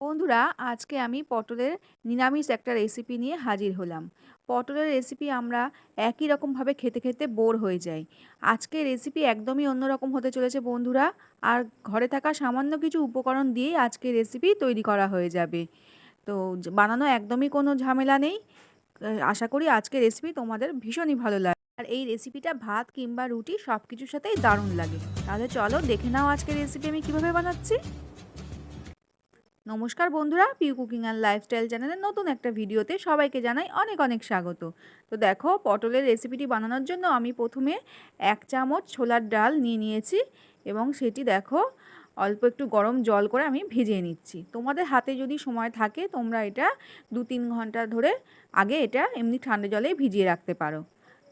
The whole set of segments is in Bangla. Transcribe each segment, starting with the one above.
বন্ধুরা, আজকে আমি পটলের নিরামিষ একটা রেসিপি নিয়ে হাজির হলাম। পটলের রেসিপি আমরা একই রকমভাবে খেতে খেতে বোর হয়ে যাই। আজকে রেসিপি একদমই অন্যরকম হতে চলেছে বন্ধুরা, আর ঘরে থাকা সামান্য কিছু উপকরণ দিয়েই আজকে রেসিপি তৈরি করা হয়ে যাবে। তো বানানো একদমই কোনো ঝামেলা নেই। আশা করি আজকে রেসিপি তোমাদের ভীষণই ভালো লাগে আর এই রেসিপিটা ভাত কিংবা রুটি সব কিছুর সাথেই দারুণ লাগে। তাহলে চলো দেখে নাও আজকে রেসিপি আমি কীভাবে বানাচ্ছি। নমস্কার বন্ধুরা পিউ কুকিং অ্যান্ড লাইফস্টাইল চ্যানেলের নতুন একটা ভিডিওতে সবাইকে জানাই অনেক অনেক স্বাগত। তো দেখো, পটলের রেসিপিটি বানানোর জন্য আমি প্রথমে এক চামচ ছোলার ডাল নিয়ে নিয়েছি এবং সেটি দেখো, অল্প একটু গরম জল করে আমি ভিজিয়ে নিচ্ছি। তোমাদের হাতে যদি সময় থাকে, তোমরা এটা দু তিন ঘণ্টা ধরে আগে এটা এমনি ঠান্ডা জলে ভিজিয়ে রাখতে পারো।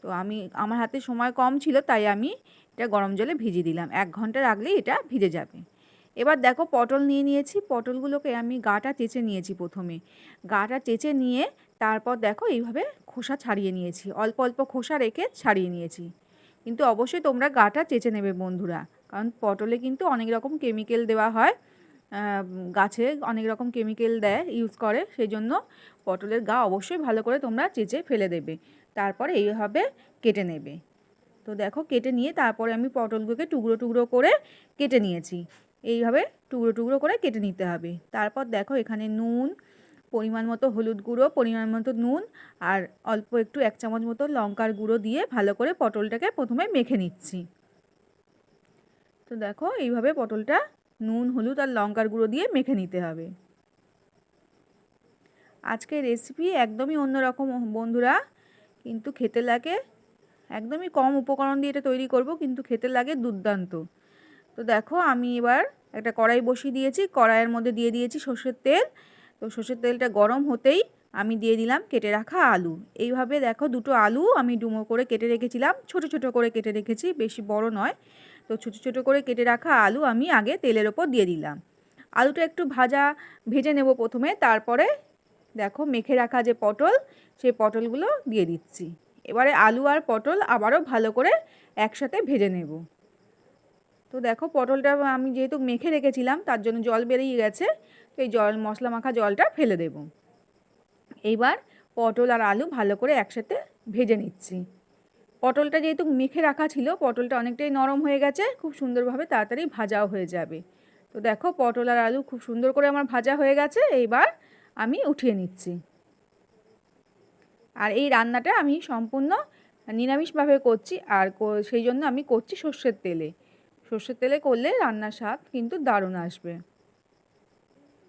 তো আমি, আমার হাতে সময় কম ছিল, তাই আমি এটা গরম জলে ভিজিয়ে দিলাম। এক ঘণ্টা রাখলেই এটা ভিজে যাবে। এবার দেখো পটল নিয়ে নিয়েছি। পটলগুলোকে আমি গাটা চেঁচে নিয়েছি প্রথমে। গাটা চেঁচে নিয়ে তারপর দেখো এইভাবে খোসা ছাড়িয়ে নিয়েছি। অল্প অল্প খোসা রেখে ছাড়িয়ে নিয়েছি। কিন্তু অবশ্যই তোমরা গাটা চেঁচে নেবে বন্ধুরা। কারণ পটলে কিন্তু অনেক রকম কেমিক্যাল দেওয়া হয়। গাছে অনেক রকম কেমিক্যাল দেয়, ইউজ করে। সেই জন্য পটলের গা অবশ্যই ভালো করে তোমরা চেঁচে ফেলে দেবে। তারপরে এইভাবে কেটে নেবে। তো দেখো কেটে নিয়ে তারপরে আমি পটলগুলোকে টুকরো টুকরো করে কেটে নিয়েছি। এইভাবে টুকরো টুকরো করে কেটে নিতে হবে। তারপর দেখো এখানে নুন, পরিমাণ মতো হলুদ গুঁড়ো, পরিমাণ মতো নুন আর অল্প একটু এক চামচ মতো লঙ্কার গুঁড়ো দিয়ে ভালো করে পটলটাকে প্রথমে মেখে নিচ্ছি। তো দেখো এইভাবে পটলটা নুন, হলুদ আর লঙ্কার গুঁড়ো দিয়ে মেখে নিতে হবে। আজকে রেসিপি একদমই অন্যরকম বন্ধুরা। কিন্তু খেতে লাগে, একদমই কম উপকরণ দিয়ে এটা তৈরি করব, কিন্তু খেতে লাগে দুর্দান্ত। তো দেখো আমি এবার একটা কড়াই বসিয়ে দিয়েছি, কড়াইয়ের মধ্যে দিয়ে দিয়েছি সর্ষের তেল। তো সর্ষের তেলটা গরম হতেই আমি দিয়ে দিলাম কেটে রাখা আলু। এইভাবে দেখো দুটো আলু আমি ডুমো করে কেটে রেখেছিলাম, ছোট ছোট করে কেটে রেখেছি, বেশি বড় নয়। তো ছোট ছোট করে কেটে রাখা আলু আমি আগে তেলের ওপর দিয়ে দিলাম। আলুটা একটু ভাজা ভেজে নেব প্রথমে, তারপরে দেখো মেখে রাখা যে পটল, সেই পটলগুলো দিয়ে দিচ্ছি। এবারে আলু আর পটল আবারও ভালো করে একসাথে ভেজে নেব। তো দেখো পটলটা আমি যেহেতু মেখে রেখেছিলাম, তার জন্য জল বেরিয়ে গেছে, তো এই জল, মশলা মাখা জলটা ফেলে দেব। এইবার পটল আর আলু ভালো করে একসাথে ভেজে নিচ্ছি। পটলটা যেহেতু মেখে রাখা ছিল, পটলটা অনেকটাই নরম হয়ে গেছে, খুব সুন্দরভাবে তাড়াতাড়ি ভাজাও হয়ে যাবে। তো দেখো পটল আর আলু খুব সুন্দর করে আমার ভাজা হয়ে গেছে, এইবার আমি উঠিয়ে নিচ্ছি। আর এই রান্নাটা আমি সম্পূর্ণ নিরামিষভাবে করছি, আর সেই জন্য আমি করছি সর্ষের তেলে। সর্ষের তেলে করলে রান্নার স্বাদ কিন্তু দারুণ আসবে।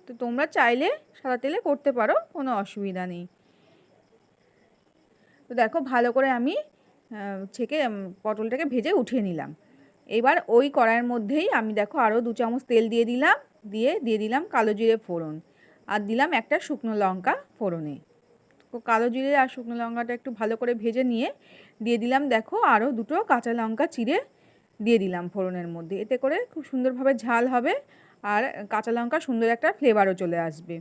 তো তোমরা চাইলে সাদা তেলে করতে পারো, কোনো অসুবিধা নেই। তো দেখো ভালো করে আমি ছেঁকে পটলটাকে ভেজে উঠিয়ে নিলাম। এবার ওই কড়াইয়ের মধ্যেই আমি দেখো আরও দু চামচ তেল দিয়ে দিলাম, দিয়ে দিয়ে দিলাম কালো জিরে ফোড়ন। আর দিলাম একটা শুকনো লঙ্কা ফোড়নে। তো কালো জিরে আর শুকনো লঙ্কাটা একটু ভালো করে ভেজে নিয়ে দিয়ে দিলাম দেখো আরও দুটো কাঁচা লঙ্কা চিড়ে দিয়ে দিলাম ফোড়নের মধ্যে। এতে করে খুব সুন্দরভাবে ঝাল হবে আর কাঁচা লঙ্কা সুন্দর একটা ফ্লেভারও চলে আসবে।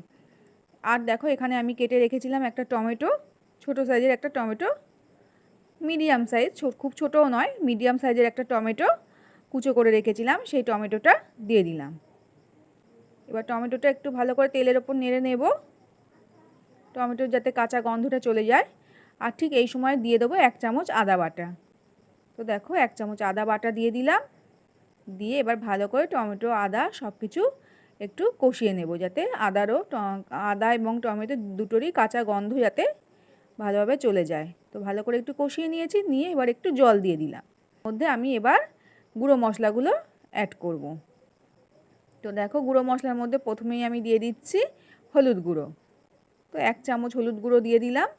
আর দেখো এখানে আমি কেটে রেখেছিলাম একটা টমেটো, ছোট সাইজের একটা টমেটো, মিডিয়াম সাইজ খুব ছোটও নয়, মিডিয়াম সাইজের একটা টমেটো কুচো করে রেখেছিলাম, সেই টমেটোটা দিয়ে দিলাম। এবার টমেটোটা একটু ভালো করে তেলের ওপর নেড়ে নেব, টমেটোর যাতে কাঁচা গন্ধটা চলে যায়। আর ঠিক এই সময় দিয়ে দেবো এক চামচ আদা বাটা। তো দেখো, এক চামচ আদা বাটা দিয়ে দিলাম। দিয়ে এবার ভালো করে টমেটো, আদা সব কিছু একটু কষিয়ে নেব যাতে আদারও আদা এবং টমেটো দুটোরই কাঁচা গন্ধ যাতে ভালোভাবে চলে যায়। তো ভালো করে একটু কষিয়ে নিয়েছি, নিয়ে এবার একটু জল দিয়ে দিলাম। মধ্যে আমি এবার গুঁড়ো মশলাগুলো অ্যাড করব। তো দেখো, গুঁড়ো মশলার মধ্যে প্রথমেই আমি দিয়ে দিচ্ছি হলুদ গুঁড়ো। তো এক চামচ হলুদ গুঁড়ো দিয়ে দিলাম।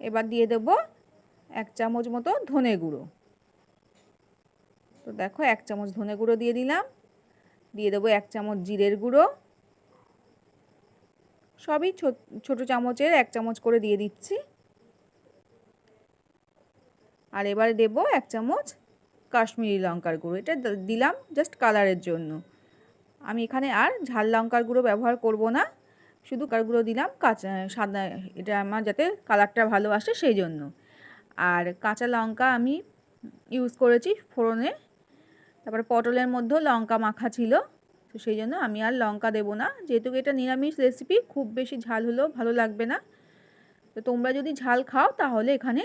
এবার দিয়ে দেবো এক চামচ মতো ধনে গুঁড়ো। তো দেখো এক চামচ ধনে গুঁড়ো দিয়ে দিলাম। দিয়ে দেবো এক চামচ জিরের গুঁড়ো। সবই ছোট চামচের এক চামচ করে দিয়ে দিচ্ছি। আর এবারে দেব এক চামচ কাশ্মীরি লঙ্কার গুঁড়ো। এটা দিলাম জাস্ট কালারের জন্য। আমি এখানে আর ঝাল লঙ্কার গুঁড়ো ব্যবহার করব না। শুধু কার গুঁড়ো দিলাম, কাঁচা, সাদা, এটা আমার যাতে কালারটা ভালো আসে সেই জন্য। আর কাঁচা লঙ্কা আমি ইউজ করেছি ফোড়নে। তারপরে পটলের মধ্যেও লঙ্কা মাখা ছিল। তো সেই জন্য আমি আর লঙ্কা দেবো না। যেহেতু এটা নিরামিষ রেসিপি খুব বেশি ঝাল হলেও ভালো লাগবে না। তো তোমরা যদি ঝাল খাও, তাহলে এখানে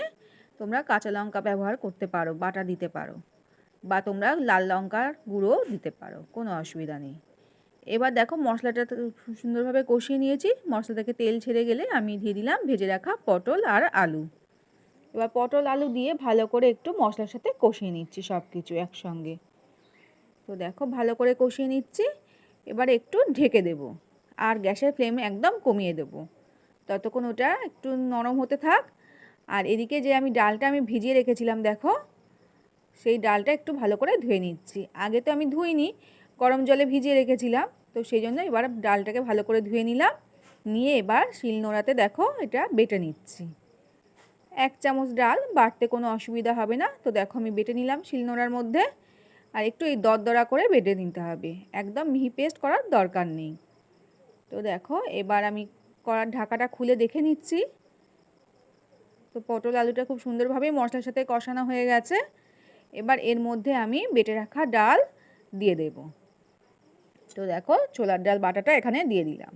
তোমরা কাঁচা লঙ্কা ব্যবহার করতে পারো, বাটা দিতে পারো। বা তোমরা লাল লঙ্কার গুঁড়ো দিতে পারো, কোনো অসুবিধা নেই। এবার দেখো মশলাটা সুন্দরভাবে কষিয়ে নিয়েছি। মশলা থেকে তেল ছেড়ে গেলে আমি দিয়ে দিলাম ভেজে রাখা পটল আর আলু। এবার পটল আলু দিয়ে ভালো করে একটু মশলার সাথে কষিয়ে নিচ্ছি সব কিছু একসঙ্গে। তো দেখো ভালো করে কষিয়ে নিচ্ছি, এবার একটু ঢেকে দেব আর গ্যাসের ফ্লেম একদম কমিয়ে দেব। ততক্ষণ ওটা একটু নরম হতে থাক। আর এদিকে যে আমি ডালটা আমি ভিজিয়ে রেখেছিলাম, দেখো, সেই ডালটা একটু ভালো করে ধুয়ে নিচ্ছি। আগে তো আমি ধুইনি, গরম জলে ভিজিয়ে রেখেছিলাম, তো সেই জন্য এবার ডালটাকে ভালো করে ধুয়ে নিলাম। নিয়ে এবার শিলনোড়াতে দেখো এটা বেটে নিচ্ছি। এক চামচ ডাল বাটতে কোনো অসুবিধা হবে না। তো দেখো আমি বেটে নিলাম শিলনোড়ার মধ্যে। আর একটু এই দরদরা করে বেটে নিতে হবে। একদম মিহি পেস্ট করার দরকার নেই। তো দেখো, এবার আমি করার ঢাকাটা খুলে দেখে নিচ্ছি। তো পটল আলুটা খুব সুন্দরভাবে মশলার সাথে কষানো হয়ে গেছে। এবার এর মধ্যে আমি বেটে রাখা ডাল দিয়ে দেব। তো দেখো, ছোলার ডাল বাটাটা এখানে দিয়ে দিলাম।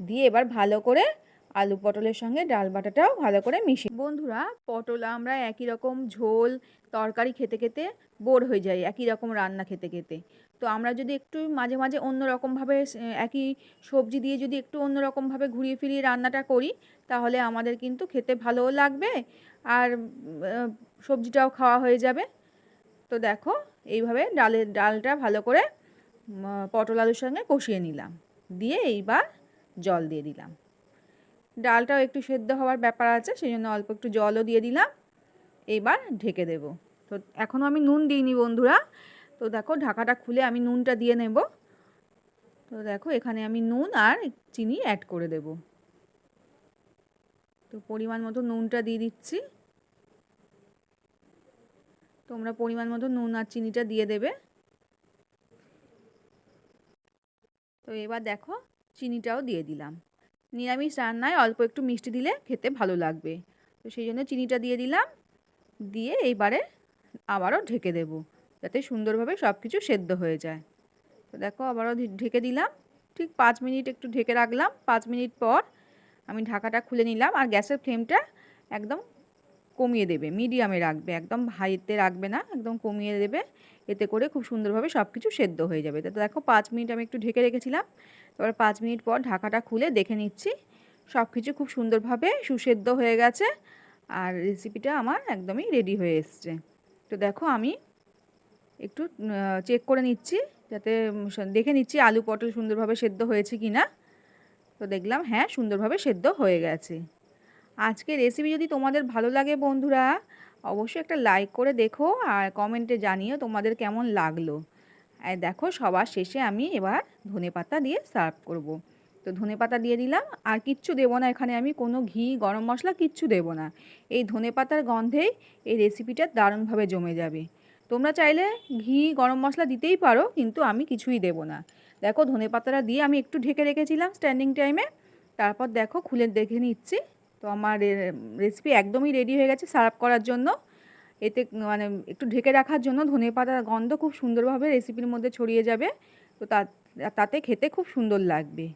দিয়ে এবার ভালো করে আলু পটলের সঙ্গে ডাল বাটাটাও ভালো করে মিশিয়ে বন্ধুরা, পটল আমরা একই রকম ঝোল, তরকারি খেতে খেতে বোর হয়ে যাই, একই রকম রান্না খেতে খেতে। তো আমরা যদি একটু মাঝে মাঝে অন্য রকমভাবে একই সবজি দিয়ে যদি একটু অন্য রকমভাবে ঘুরিয়ে ফিরিয়ে রান্নাটা করি, তাহলে আমাদের কিন্তু খেতে ভালোও লাগবে আর সবজিটাও খাওয়া হয়ে যাবে। তো দেখো, এইভাবে ডালের ডালটা ভালো করে পটল আলুর সঙ্গে কষিয়ে নিলাম। দিয়ে এইবার জল দিয়ে দিলাম। ডালটাও একটু সেদ্ধ হওয়ার ব্যাপার আছে সেই জন্য অল্প একটু জলও দিয়ে দিলাম। এইবার ঢেকে দেব। তো এখনও আমি নুন দিইনি বন্ধুরা। তো দেখো ঢাকাটা খুলে আমি নুনটা দিয়ে নেব। তো দেখো এখানে আমি নুন আর চিনি অ্যাড করে দেব। তো পরিমাণ মতো নুনটা দিয়ে দিচ্ছি। তোমরা পরিমাণ মতো নুন আর চিনিটা দিয়ে দেবে। তো এবার দেখো চিনিটাও দিয়ে দিলাম। নিরামিষ রান্নায় অল্প একটু মিষ্টি দিলে খেতে ভালো লাগবে। তো সেই জন্য চিনিটা দিয়ে দিলাম। দিয়ে এইবারে আবারও ঢেকে দেব, যাতে সুন্দরভাবে সব কিছু সেদ্ধ হয়ে যায়। তো দেখো আবারও ঢেকে দিলাম। ঠিক পাঁচ মিনিট একটু ঢেকে রাখলাম। পাঁচ মিনিট পর আমি ঢাকাটা খুলে নিলাম আর গ্যাসের ফ্লেমটা একদম কমিয়ে দেবে মিডিয়ামে রাখবে, একদম হাইতে রাখবে না, একদম কমিয়ে দেবে, এতে করে খুব সুন্দরভাবে সব কিছু সেদ্ধ হয়ে যাবে। তো দেখো পাঁচ মিনিট আমি একটু ঢেকে রেখেছিলাম, এবার পাঁচ মিনিট পর ঢাকাটা খুলে দেখে নিচ্ছি সব কিছু খুব সুন্দরভাবে সুসেদ্ধ হয়ে গেছে, আর রেসিপিটা আমার একদমই রেডি হয়ে এসছে। তো দেখো আমি একটু চেক করে নিচ্ছি, যাতে দেখে নিচ্ছি আলু পটল সুন্দরভাবে সেদ্ধ হয়েছে কি না তো দেখলাম হ্যাঁ সুন্দরভাবে সেদ্ধ হয়ে গেছে। আজকে রেসিপি যদি তোমাদের ভালো লাগে বন্ধুরা, অবশ্যই একটা লাইক করে দেখো আর কমেন্টে জানিও তোমাদের কেমন লাগল। আর দেখো সবার শেষে আমি এবার ধনে পাতা দিয়ে সার্ভ করব। তো ধনে পাতা দিয়ে দিলাম, আর কিচ্ছু দেবো না এখানে আমি, কোনো ঘি, গরম মশলা কিচ্ছু দেবো না। এই ধনে পাতার গন্ধেই এই রেসিপিটা দারুণভাবে জমে যাবে। তোমরা চাইলে ঘি, গরম মশলা দিতেই পারো, কিন্তু আমি কিছুই দেবো না। দেখো ধনে পাতাটা দিয়ে আমি একটু ঢেকে রেখেছিলাম স্ট্যান্ডিং টাইমে তারপর দেখো খুলে দেখে নিচ্ছি। তো আমার রেসিপি একদমই রেডি হয়ে গেছে সার্ভ করার জন্য। এতে মানে একটু ঢেকে রাখার জন্য ধনে পাতার গন্ধ খুব সুন্দরভাবে রেসিপির মধ্যে ছড়িয়ে যাবে। তো তাতে খেতে খুব সুন্দর লাগবে।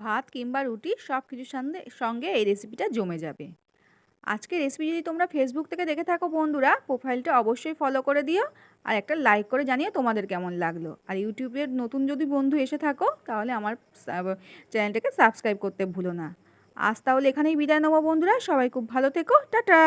ভাত কিংবা রুটি সব কিছুর সঙ্গে সঙ্গে এই রেসিপিটা জমে যাবে। আজকে রেসিপি যদি তোমরা ফেসবুক থেকে দেখে থাকো বন্ধুরা প্রোফাইলটা অবশ্যই ফলো করে দিও আর একটা লাইক করে জানিও তোমাদের কেমন লাগল। আর ইউটিউবের নতুন যদি বন্ধু এসে থাকো, তাহলে আমার চ্যানেলটাকে সাবস্ক্রাইব করতে ভুলো না। আজ তাহলে এখানেই বিদায় নেব বন্ধুরা সবাই খুব ভালো থেকো টাটা।